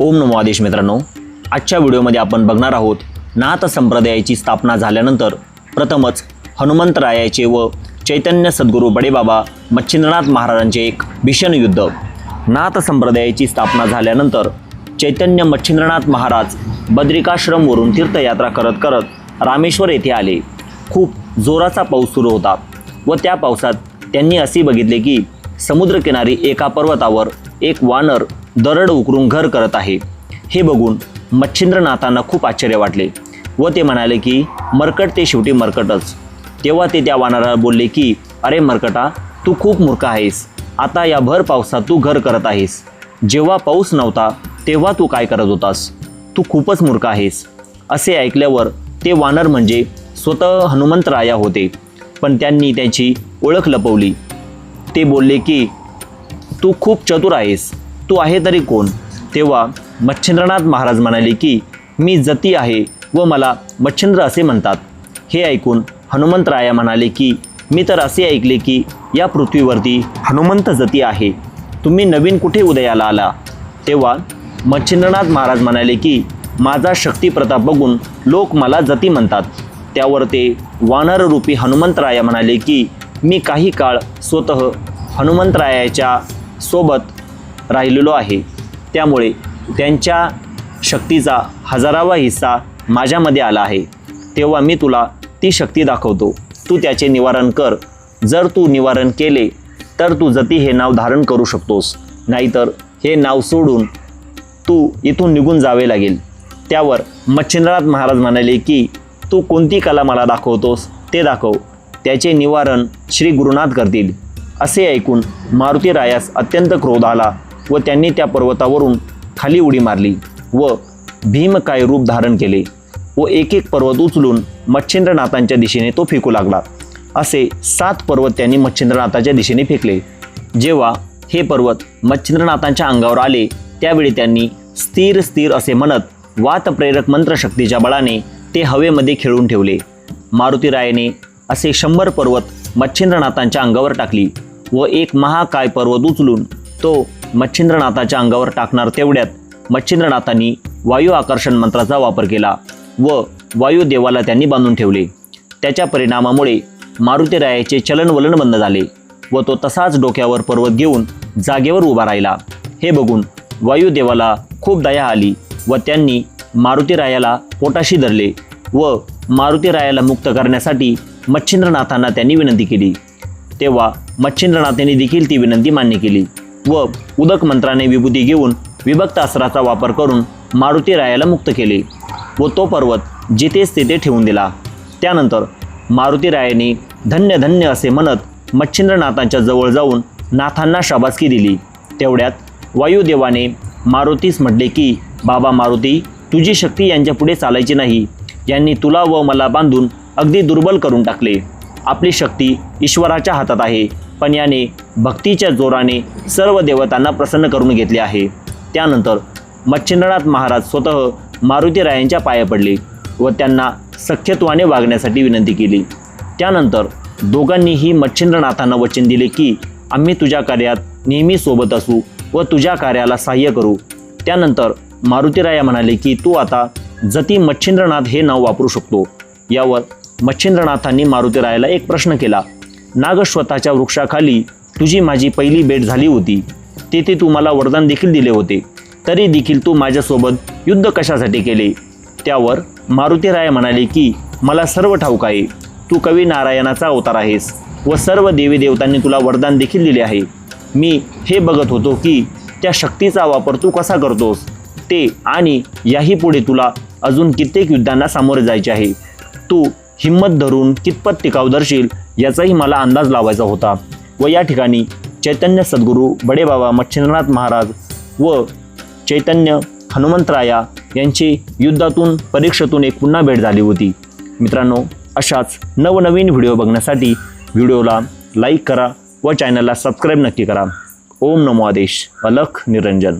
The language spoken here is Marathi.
ओम नमो आदेश मित्रांनो. आजच्या व्हिडिओमध्ये आपण बघणार आहोत नाथ संप्रदायाची स्थापना झाल्यानंतर प्रथमच हनुमंतरायाचे व चैतन्य सद्गुरू बडेबाबा मच्छिंद्रनाथ महाराजांचे एक भीषण युद्ध. नाथ संप्रदायाची स्थापना झाल्यानंतर चैतन्य मच्छिंद्रनाथ महाराज बद्रिकाश्रमवरून तीर्थयात्रा करत करत रामेश्वर येथे आले. खूप जोराचा पाऊस सुरू होता व त्या पावसात त्यांनी असे बघितले की समुद्रकिनारी एका पर्वतावर एक वानर दरड उकरून घर करत आहे. हे बघून मच्छिंद्रनाथांना खूप आश्चर्य वाटले व ते म्हणाले की मरकट ते शेवटी मरकटच. तेव्हा ते त्या वानराला बोलले की अरे मरकटा तू खूप मूर्ख आहेस. आता या भर पावसात तू घर करत आहेस. जेव्हा पाऊस नव्हता तेव्हा तू काय करत होतास? तू खूपच मूर्ख आहेस. असे ऐकल्यावर ते वानर म्हणजे स्वतः हनुमंतराया होते. पण त्यांनी त्याची ओळख लपवली. ते बोलले की तू खूप चतुर आहेस. तू आहे तरी कोण? तेव्हा मच्छिंद्रनाथ महाराज म्हणाले की मी जती आहे व मला मच्छिंद्र असे म्हणतात. हे ऐकून हनुमंतराया म्हणाले की मी तर असे ऐकले की या पृथ्वीवरती हनुमंत जती आहे. तुम्ही नवीन कुठे उदयाला आला? तेव्हा मच्छिंद्रनाथ महाराज म्हणाले की माझा शक्तिप्रताप बघून लोक मला जती म्हणतात. त्यावर ते वानररूपी हनुमंतराया म्हणाले की मी काही काळ स्वतः हनुमंतरायाच्या सोबत राहिलेलो आहे. त्यामुळे त्यांच्या शक्तीचा हजारावा हिस्सा माझ्यामध्ये आला आहे. तेव्हा मी तुला ती शक्ती दाखवतो. तू त्याचे निवारण कर. जर तू निवारण केले तर तू जती हे नाव धारण करू शकतोस. नाहीतर हे नाव सोडून तू इथून निघून जावे लागेल. त्यावर मच्छिंद्रनाथ महाराज म्हणाले की तू कोणती कला मला दाखवतोस? ते दाखव. त्याचे निवारण श्री गुरुनाथ करतील. असे ऐकून मारुती रायास अत्यंत क्रोध आला व त्यांनी त्या पर्वतावरून खाली उडी मारली व भीमकाय रूप धारण केले व एक एक पर्वत उचलून मच्छिंद्रनाथांच्या दिशेने तो फेकू लागला. असे सात पर्वत त्यांनी मच्छिंद्रनाथाच्या दिशेने फेकले. जेव्हा हे पर्वत मच्छिंद्रनाथांच्या अंगावर आले त्यावेळी त्यांनी स्थिर स्थिर असे म्हणत वातप्रेरक मंत्रशक्तीच्या बळाने ते हवेमध्ये खेळून ठेवले. मारुतीरायाने असे शंभर पर्वत मच्छिंद्रनाथांच्या अंगावर टाकली. व एक महाकाय पर्वत उचलून तो मच्छिंद्रनाथाच्या अंगावर टाकणार तेवढ्यात मच्छिंद्रनाथांनी वायू आकर्षण मंत्राचा वापर केला व वायुदेवाला त्यांनी बांधून ठेवले. त्याच्या परिणामामुळे मारुतीरायाचे चलनवलन बंद झाले व तो तसाच डोक्यावर पर्वत घेऊन जागेवर उभा राहिला. हे बघून वायुदेवाला खूप दया आली व त्यांनी मारुतीरायाला पोटाशी धरले व मारुतीरायाला मुक्त करण्यासाठी मच्छिंद्रनाथांना त्यांनी विनंती केली. तेव्हा मच्छिंद्रनाथांनी देखील ती विनंती मान्य केली व उदक मंत्राने विभूती घेऊन विभक्त अस्त्राचा वापर करून मारुतीरायाला मुक्त केले व तो पर्वत जिथेच तिथे ठेवून दिला. त्यानंतर मारुतीरायाने धन्य धन्य असे म्हणत मच्छिंद्रनाथांच्या जवळ जाऊन नाथांना शाबासकी दिली. तेवढ्यात वायुदेवाने मारुतीस म्हटले की बाबा मारुती तुझी शक्ती यांच्यापुढे चालायची नाही. यांनी तुला व मला बांधून अगदी दुर्बल करून टाकले. आपली शक्ती ईश्वराच्या हातात आहे. पण याने भक्तीच्या जोराने सर्व देवतांना प्रसन्न करून घेतले आहे. त्यानंतर मच्छिंद्रनाथ महाराज स्वतः मारुतीरायांच्या पाया पडले व त्यांना सख्यत्वाने वागण्यासाठी विनंती केली. त्यानंतर दोघांनीही मच्छिंद्रनाथांना वचन दिले की आम्ही तुझ्या कार्यात नेहमी सोबत असू व तुझ्या कार्याला सहाय्य करू. त्यानंतर मारुतीराया म्हणाले की तू आता जती मच्छिंद्रनाथ हे नाव वापरू शकतो यावर मच्छिंद्रनाथांनी मारुतीरायाला एक प्रश्न केला नागश्वताच्या वृक्षाखाली तुझी माझी पहिली भेट झाली होती. तेथे तू मला वरदान देखील दिले होते. तरी देखील तू माझ्यासोबत युद्ध कशासाठी केले? त्यावर मारुतीराय म्हणाले की मला सर्व ठाऊक आहे. तू कवी नारायणाचा अवतार आहेस व सर्व देवी देवतांनी तुला वरदान देखील दिले आहे. मी हे बघत होतो की त्या शक्तीचा वापर तू कसा करतोस? ते आणि याही पुढे तुला अजून कित्येक युद्धांना सामोरे जायचे आहे. तू हिंमत धरून कितपत टिकाव धरशील याचाही मला अंदाज लावायचा होता. व या ठिकाणी चैतन्य सद्गुरू बडेबाबा मच्छिंद्रनाथ महाराज व चैतन्य हनुमंतराया यांची युद्धातून परीक्षेतून एक पुन्हा भेट झाली होती. मित्रांनो अशाच नवनवीन व्हिडिओ बघण्यासाठी व्हिडिओला लाईक करा व चॅनलला सबस्क्राईब नक्की करा. ओम नमो आदेश. अलख निरंजन.